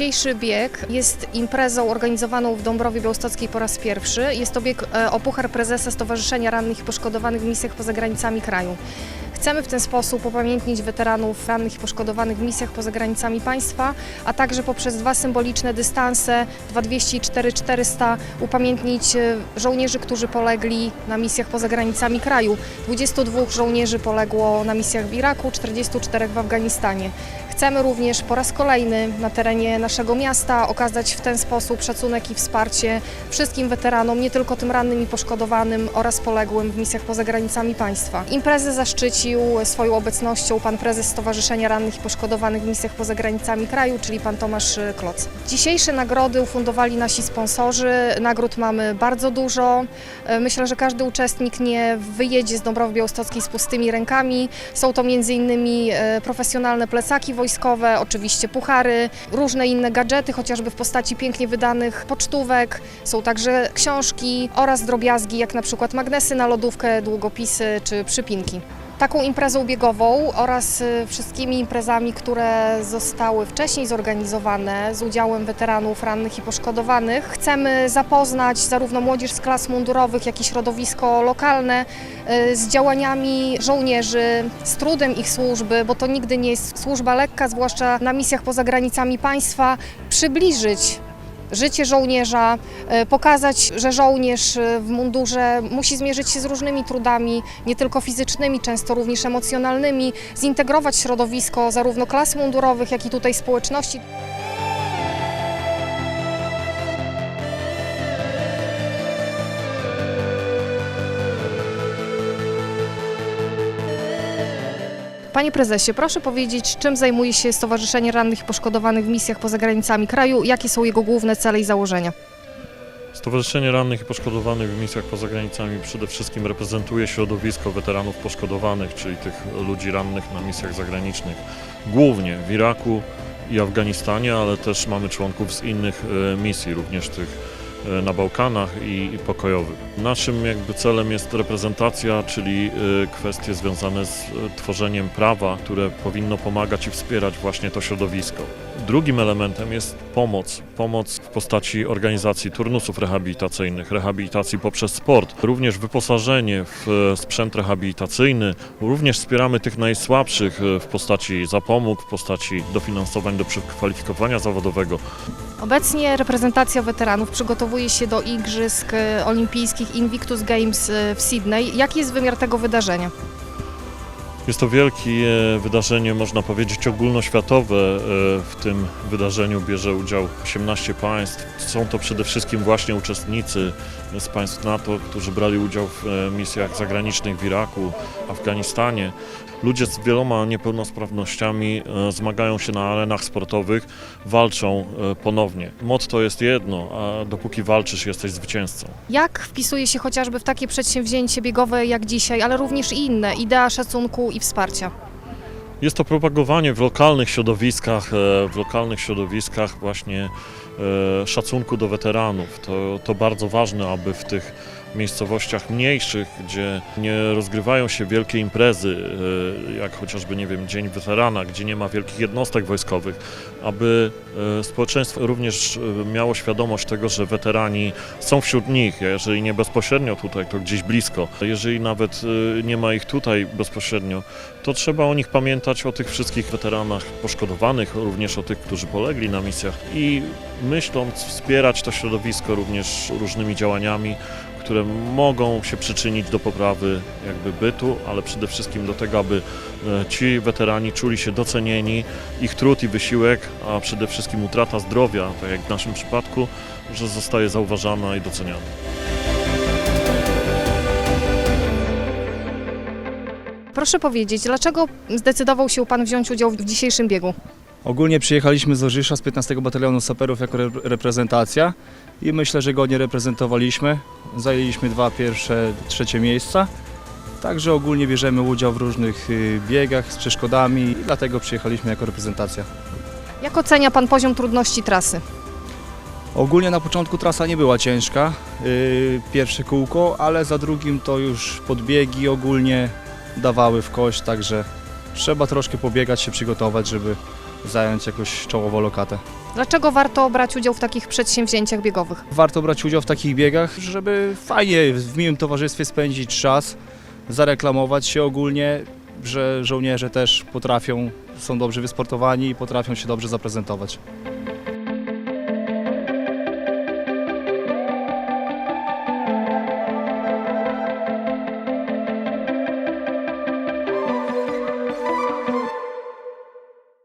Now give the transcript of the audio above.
Dzisiejszy bieg jest imprezą organizowaną w Dąbrowie Białostockiej po raz pierwszy. Jest to bieg e, o Puchar Prezesa Stowarzyszenia Rannych i Poszkodowanych w misjach poza granicami kraju. Chcemy w ten sposób upamiętnić weteranów rannych i poszkodowanych w misjach poza granicami państwa, a także poprzez dwa symboliczne dystanse 2200 i 4400 upamiętnić e, żołnierzy, którzy polegli na misjach poza granicami kraju. 22 żołnierzy poległo na misjach w Iraku, 44 w Afganistanie. Chcemy również po raz kolejny na terenie naszego miasta okazać w ten sposób szacunek i wsparcie wszystkim weteranom, nie tylko tym rannym i poszkodowanym oraz poległym w misjach poza granicami państwa. Imprezę swoją obecnością pan prezes Stowarzyszenia Rannych i Poszkodowanych w misjach poza granicami kraju, czyli pan Tomasz y, Kloc. Dzisiejsze nagrody ufundowali nasi sponsorzy. Nagród mamy bardzo dużo. E, Myślę, że każdy uczestnik nie wyjedzie z Dąbrowy Białostockiej z pustymi rękami. Są to m.in. e, profesjonalne plecaki wojskowe, oczywiście puchary, różne inne gadżety, chociażby w postaci pięknie wydanych pocztówek. Są także książki oraz drobiazgi, jak na przykład magnesy na lodówkę, długopisy czy przypinki. Taką imprezą biegową oraz y, wszystkimi imprezami, które zostały wcześniej zorganizowane z udziałem weteranów rannych i poszkodowanych, chcemy zapoznać zarówno młodzież z klas mundurowych, jak i środowisko lokalne y, z działaniami żołnierzy, z trudem ich służby, bo to nigdy nie jest służba lekka, zwłaszcza na misjach poza granicami państwa, przybliżyć życie żołnierza, e, pokazać, że żołnierz e, w mundurze musi zmierzyć się z różnymi trudami, nie tylko fizycznymi, często również emocjonalnymi, zintegrować środowisko zarówno klas mundurowych, jak i tutaj społeczności. Panie prezesie, proszę powiedzieć, czym zajmuje się Stowarzyszenie Rannych i Poszkodowanych w misjach poza granicami kraju, jakie są jego główne cele i założenia? Stowarzyszenie Rannych i Poszkodowanych w misjach poza granicami przede wszystkim reprezentuje środowisko weteranów poszkodowanych, czyli tych ludzi rannych na misjach zagranicznych, głównie w Iraku i Afganistanie, ale też mamy członków z innych e, misji, również tych na Bałkanach i, i pokojowych. Naszym jakby celem jest reprezentacja, czyli e, kwestie związane z e, tworzeniem prawa, które powinno pomagać i wspierać właśnie to środowisko. Drugim elementem jest pomoc. Pomoc w postaci organizacji turnusów rehabilitacyjnych, rehabilitacji poprzez sport, również wyposażenie w e, sprzęt rehabilitacyjny. Również wspieramy tych najsłabszych e, w postaci zapomóg, w postaci dofinansowań do przekwalifikowania zawodowego. Obecnie reprezentacja weteranów przygotowuje się do Igrzysk e, Olimpijskich Invictus Games e, w Sydney. Jaki jest wymiar tego wydarzenia? Jest to wielkie wydarzenie, można powiedzieć ogólnoświatowe. E, W tym wydarzeniu bierze udział 18 państw. Są to przede wszystkim właśnie uczestnicy z państw NATO, którzy brali udział w e, misjach zagranicznych w Iraku, Afganistanie. Ludzie z wieloma niepełnosprawnościami e, zmagają się na arenach sportowych, walczą ponownie. Motto jest jedno, a dopóki walczysz, jesteś zwycięzcą. Jak wpisuje się chociażby w takie przedsięwzięcie biegowe jak dzisiaj, ale również inne, idea szacunku i wsparcia? Jest to propagowanie w lokalnych środowiskach, e, w lokalnych środowiskach właśnie e, szacunku do weteranów. To, to bardzo ważne, aby w tych miejscowościach mniejszych, gdzie nie rozgrywają się wielkie imprezy, e, jak chociażby, nie wiem, Dzień Weterana, gdzie nie ma wielkich jednostek wojskowych, aby e, społeczeństwo również e, miało świadomość tego, że weterani są wśród nich, jeżeli nie bezpośrednio tutaj, to gdzieś blisko. Jeżeli nawet nie ma ich tutaj bezpośrednio, to trzeba o nich pamiętać, o tych wszystkich weteranach poszkodowanych, również o tych, którzy polegli na misjach i myśląc wspierać to środowisko również różnymi działaniami, które mogą się przyczynić do poprawy jakby bytu, ale przede wszystkim do tego, aby e, ci weterani czuli się docenieni, ich trud i wysiłek, a przede wszystkim utrata zdrowia, tak jak w naszym przypadku, że zostaje zauważana i doceniana. Proszę powiedzieć, dlaczego zdecydował się Pan wziąć udział w dzisiejszym biegu? Ogólnie przyjechaliśmy z Orzysza z 15 Batalionu Saperów jako re- reprezentacja i myślę, że godnie reprezentowaliśmy. Zajęliśmy dwa pierwsze, trzecie miejsca. Także ogólnie bierzemy udział w różnych y, biegach z przeszkodami i dlatego przyjechaliśmy jako reprezentacja. Jak ocenia Pan poziom trudności trasy? Ogólnie na początku trasa nie była ciężka, y, pierwsze kółko, ale za drugim to już podbiegi ogólnie dawały w kość, także trzeba troszkę pobiegać, się przygotować, żeby zająć jakoś czołowo lokatę. Dlaczego warto brać udział w takich przedsięwzięciach biegowych? Warto brać udział w takich biegach, żeby fajnie w miłym towarzystwie spędzić czas, zareklamować się ogólnie, że żołnierze też potrafią, są dobrze wysportowani i potrafią się dobrze zaprezentować.